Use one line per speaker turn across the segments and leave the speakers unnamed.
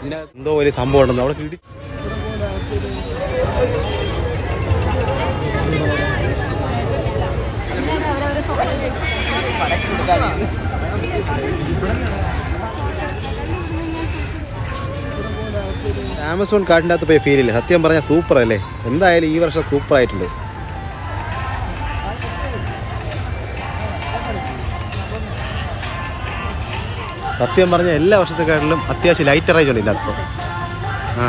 ഇതിനകത്ത് എന്തോ വലിയ സംഭവം ഉണ്ടെന്ന് അവിടെ കിടി ആമസോൺ കാട്ടിന്റെ അകത്ത് പോയി ഫീൽ ഇല്ല? സത്യം പറഞ്ഞാൽ സൂപ്പർ അല്ലേ? എന്തായാലും ഈ വർഷം സൂപ്പർ ആയിട്ടുണ്ട്. സത്യം പറഞ്ഞാൽ എല്ലാ വർഷത്തെക്കാട്ടിലും അത്യാവശ്യം ലൈറ്റ് റേഞ്ച് ഉണ്ട് ഇതിനകത്ത് ആ.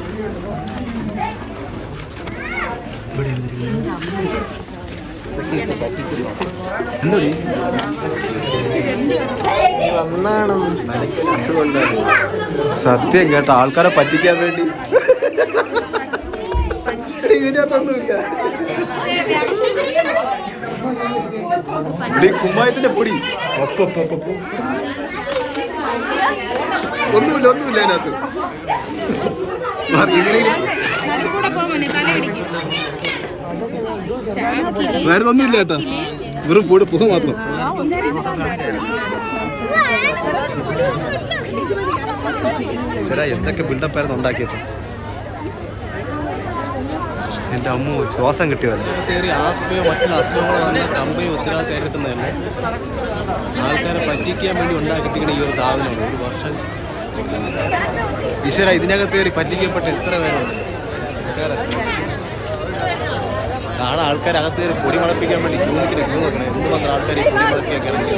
എന്തോടി? സത്യം കേട്ട ആൾക്കാരെ പറ്റിക്കാൻ വേണ്ടി. ഇതിനകത്തൊന്നുമില്ല കുമ്മായത്തിന്റെ പൊടി. ഒന്നുമില്ല ഒന്നുമില്ല അതിനകത്ത്. വേറെ ഒന്നുമില്ല കേട്ടോ വെറും കൂടെ പുക മാത്രം. ശരാ എന്തൊക്കെ ബിൽഡപ്പായിരുന്നു ഉണ്ടാക്കിയത്? എന്റെ അമ്മ ശ്വാസം കിട്ടിയതല്ല?
കയറി ആസ്മയോ മറ്റുള്ള അസുഖങ്ങളോ വന്ന കമ്പനി ഉത്തരവാദിത്തം ഏറ്റെടുക്കുന്നതല്ലേ? ആൾക്കാരെ പറ്റിക്കാൻ വേണ്ടി ഉണ്ടാക്കിയിട്ടിരിക്കുന്ന ഈ ഒരു സാധനമാണ്. ഒരു വർഷം ഈശ്വര ഇതിനകത്ത് കയറി പറ്റിക്കപ്പെട്ട എത്ര പേരുണ്ട്? കാണാൻ ആൾക്കാർ അകത്ത് കയറി പൊടി മുളപ്പിക്കാൻ വേണ്ടി ക്യൂണിക്കിന് ക്യൂ വെക്കണം എന്ത് മാത്രം ആൾക്കാർ ഈ പൊടി മുളപ്പിക്കാൻ ഇറങ്ങി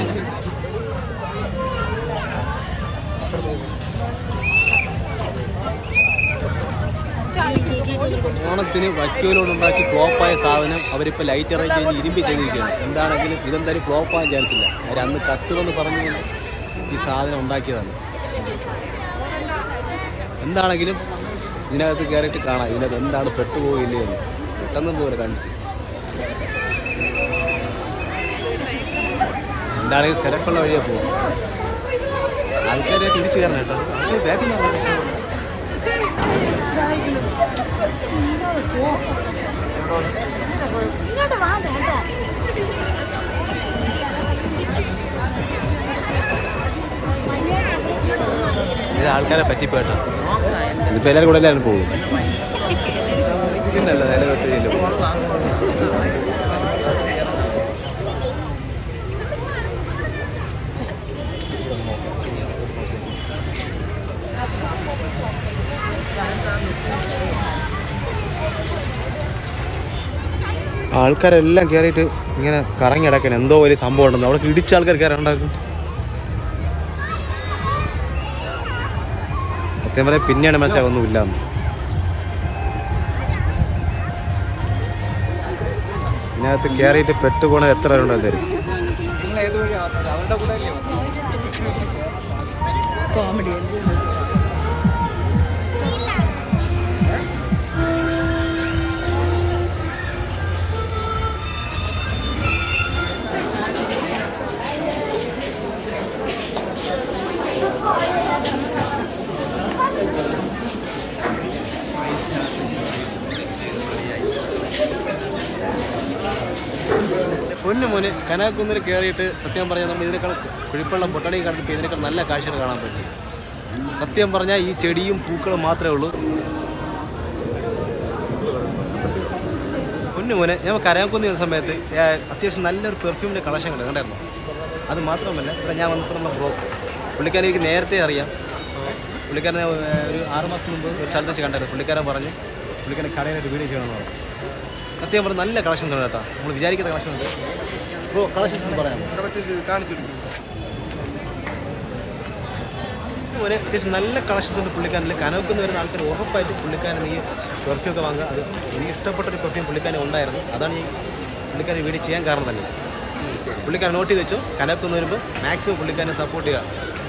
ഓണത്തിന് വൈക്കോലോട് ഉണ്ടാക്കി ഫ്ലോപ്പായ സാധനം അവരിപ്പോൾ ലൈറ്റ് അറേഞ്ച് ചെയ്ത് ഇരുമ്പി ചെയ്തിരിക്കുകയാണ്. എന്താണെങ്കിലും ഇതെന്തായാലും ഫ്ലോപ്പാകാൻ ചാൻസ് ഇല്ല. അവർ അന്ന് കത്തുമെന്ന് പറഞ്ഞു ഈ സാധനം ഉണ്ടാക്കിയതാണ്. എന്താണെങ്കിലും ഇതിനകത്ത് കയറിയിട്ട് കാണാം. ഇതിനകത്ത് എന്താണ് പെട്ടുപോകില്ലേ എന്ന്. പെട്ടെന്നും പോലെ കണ്ടിട്ട് എന്താണെങ്കിൽ തിരക്കുള്ള വഴിയാണ് പോകും ആൾക്കാരെ തിരിച്ചു കയറണം കേട്ടോ. ആൾക്കാർ ബാക്കിൽ നിന്ന് ഇത് ആൾക്കാരെ പറ്റിപ്പോട്ടോ
ഇതിപ്പോൾ എല്ലാവരും കൂടെ എല്ലാവരും പോകും.
ഇന്നല്ല നില തൊട്ടില്ല
ആൾക്കാരെല്ലാം കയറിയിട്ട് ഇങ്ങനെ കറങ്ങി കിടക്കാൻ എന്തോ വലിയ സംഭവം ഉണ്ടെന്ന്. അവിടെ ഇടിച്ച ആൾക്കാർ കയറി ഉണ്ടാക്കും സത്യം പറയാം പിന്നെയാണ് മനസ്സിലാവുന്നില്ല എന്ന്. ഇതിനകത്ത് കയറിയിട്ട് പെട്ടുപോണ എത്ര പേരുണ്ടോ തരും.
കോമഡി
മോനെ കനകക്കുന്നിൽ കയറിയിട്ട് സത്യം പറഞ്ഞാൽ നമ്മൾ ഇതിനേക്കാൾ കുഴിപ്പള്ളം പൊട്ടണി കണ്ടിട്ട് ഇതിനേക്കാൾ നല്ല കാഴ്ചകൾ കാണാൻ പറ്റും. സത്യം പറഞ്ഞാൽ ഈ ചെടിയും പൂക്കളും മാത്രമേ ഉള്ളൂ. പൊന്നു മോനെ ഞാൻ കരയാക്കുന്ന് സമയത്ത് അത്യാവശ്യം നല്ലൊരു പെർഫ്യൂമിന്റെ കളക്ഷൻ ഉണ്ട് കണ്ടായിരുന്നു? അത് മാത്രമല്ല ഇവിടെ ഞാൻ വന്നപ്പോൾ നമ്മൾ ബ്രോ പുള്ളിക്കാരൻ എനിക്ക് നേരത്തെ അറിയാം. പുള്ളിക്കാരനെ ഒരു ആറ് മാസം മുമ്പ് ഒരു സ്ഥലത്ത് വെച്ച് കണ്ടായിരുന്നു. പുള്ളിക്കാരൻ പറഞ്ഞ് പുള്ളിക്കാരൻ കടയിലായിട്ട് വീഡിയോ ചെയ്യണമെന്ന് പറഞ്ഞു. സത്യം പറഞ്ഞാൽ നല്ല കളക്ഷൻ ഉണ്ട് കേട്ടോ. നമ്മൾ വിചാരിക്കുന്ന കളക്ഷൻ ഉണ്ട്. കളക്ഷൻസ് പറയാമോ? ഒരു അത്യാവശ്യം നല്ല കളക്ഷൻസ് ഉണ്ട് പുള്ളിക്കാരനിൽ കനവെക്കുന്ന വരുന്ന ആൾക്കാർ ഉറപ്പായിട്ട് പുള്ളിക്കാരൻ ഈ പെർഫ്യൂം ഒക്കെ വാങ്ങുക. അത് എനിക്ക് ഇഷ്ടപ്പെട്ടൊരു പെർഫ്യൂം പുള്ളിക്കാരൻ ഉണ്ടായിരുന്നു. അതാണ് ഈ പുള്ളിക്കാരൻ വീട് ചെയ്യാൻ കാരണം തന്നെ. പുള്ളിക്കാരൻ നോട്ട് ചെയ്ത് വെച്ചു. കനവെക്കുന്ന വരുമ്പോൾ മാക്സിമം പുള്ളിക്കാരനെ സപ്പോർട്ട് ചെയ്യുക.